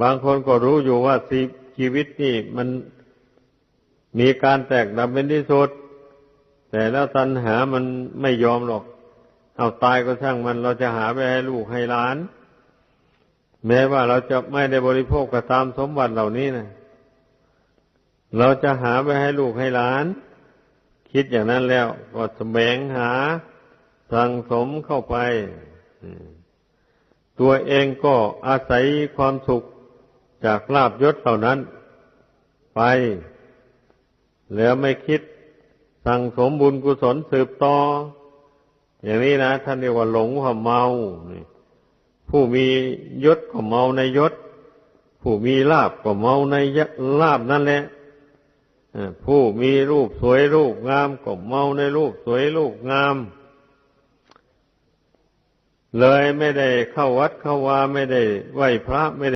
บางคนก็รู้อยู่ว่าชีวิตนี่มันมีการแตกดับเป็นที่สุด แต่แล้วตัณหามันไม่ยอมหรอก เอาตายก็ช่างมันเราจะหาไปให้ลูกให้หลาน แม้ว่าเราจะไม่ได้บริโภคกระตามสมบัติเหล่านี้นะเราจะหาไปให้ลูกให้หลาน คิดอย่างนั้นแล้วก็แสวงหาสั่งสมเข้าไป ตัวเองก็อาศัยความสุข จากลาบยศเหล่านั้น ไป แล้วไม่คิดสั่งสมบุญกุศลสืบต่อ อย่างนี้นะท่านเรียกว่าหลงความเมา ผู้มียศก็เมาในยศ ผู้มีลาบก็เมาในลาบนั่นแหละผู้มีรูปสวยรูปงามก็เมาในรูปสวยรูปงาม เลยไม่ได้เข้าวัดเข้าวาไม่ได้ไหวพระไม่ได้